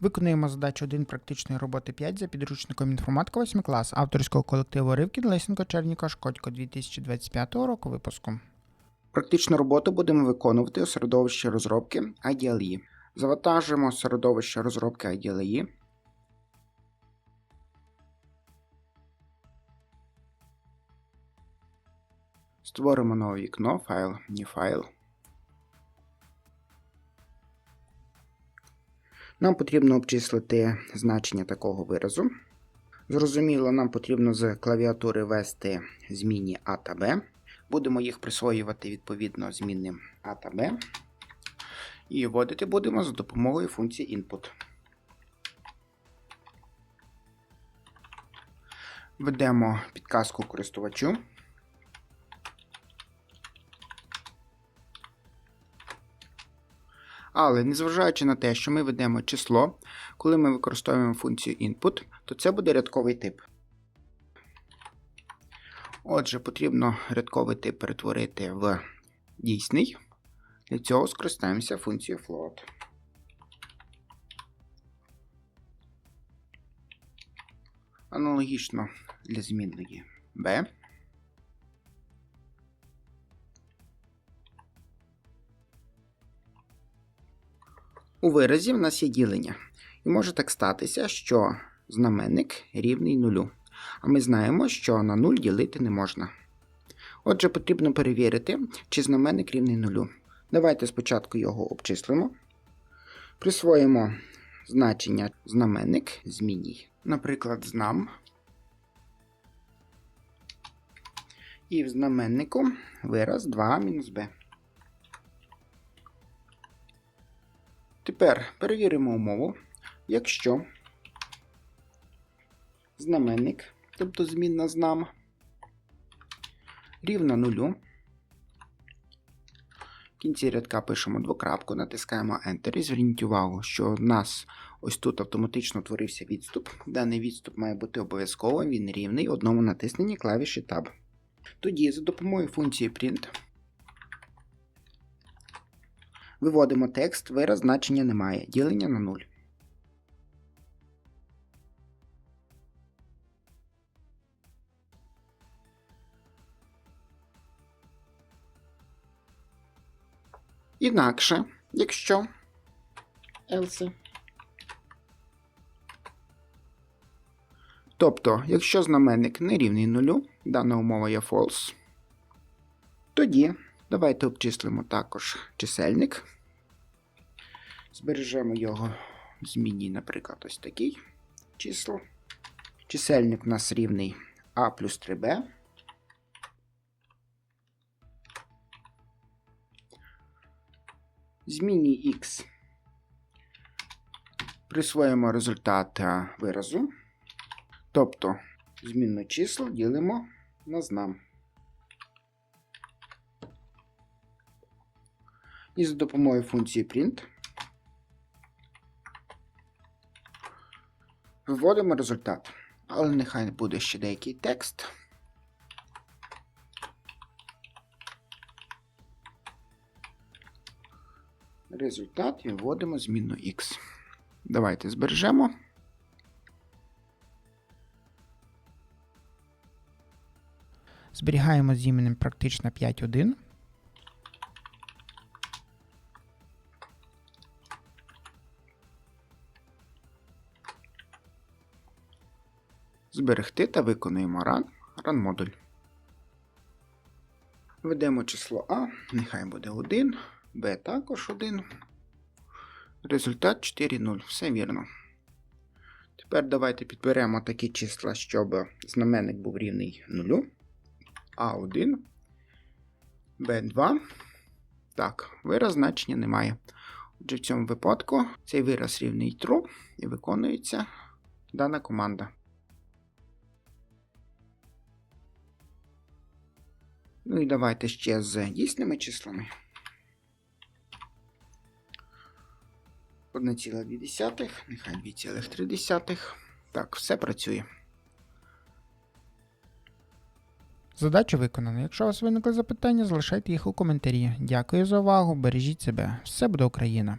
Виконуємо задачу 1 практичної роботи 5 за підручником інформатика 8 клас авторського колективу Ривкін Лисенко Черніко Шкодько 2025 року випуску. Практичну роботу будемо виконувати у середовищі розробки IDLE. Завантажуємо середовище розробки IDLE. Створимо нове вікно, файл, new файл. Нам потрібно обчислити значення такого виразу. Зрозуміло, нам потрібно з клавіатури ввести змінні А та Б. Будемо їх присвоювати відповідно змінним А та Б. І вводити будемо за допомогою функції input. Введемо підказку користувачу. Але незважаючи на те, що ми ведемо число, коли ми використовуємо функцію input, то це буде рядковий тип. Отже, потрібно рядковий тип перетворити в дійсний. Для цього скористаємося функцією float. Аналогічно для змінної b. У виразі в нас є ділення. І може так статися, що знаменник рівний нулю. А ми знаємо, що на 0 ділити не можна. Отже, потрібно перевірити, чи знаменник рівний нулю. Давайте спочатку його обчислимо. Присвоїмо значення знаменник змінній. Наприклад, знам. І в знаменнику вираз 2 мінус b. Тепер перевіримо умову, якщо знаменник, тобто змінна знам, рівна нулю. В кінці рядка пишемо двокрапку, натискаємо Enter і зверніть увагу, що в нас ось тут автоматично творився відступ. Даний відступ має бути обов'язково, він рівний одному натисненні клавіші Tab. Тоді за допомогою функції print Виводимо текст, вираз значення немає. Ділення на 0. Інакше, якщо else. Тобто, якщо знаменник не рівний нулю, дана умова є false, тоді давайте обчислимо також чисельник. Збережемо його в змінній, наприклад, ось такий число. Чисельник у нас рівний А плюс 3b. Змінній x присвоїмо результат виразу. Тобто змінну число ділимо на знам. І за допомогою функції print Вводимо результат. Але нехай буде ще деякий текст. Результат і вводимо змінну X. Давайте збережемо. Зберігаємо з іменем практично 5.1. Зберегти та виконуємо run, run модуль. Введемо число А, нехай буде 1, Б також 1. Результат 4,0. Все вірно. Тепер давайте підберемо такі числа, щоб знаменник був рівний 0. А1, Б2. Так, вираз значення немає. Отже, в цьому випадку цей вираз рівний true і виконується дана команда. Ну і давайте ще з дійсними числами. 1,2, нехай 2,3. Так, все працює. Задача виконана. Якщо у вас виникли запитання, залишайте їх у коментарі. Дякую за увагу, бережіть себе. Все буде Україна!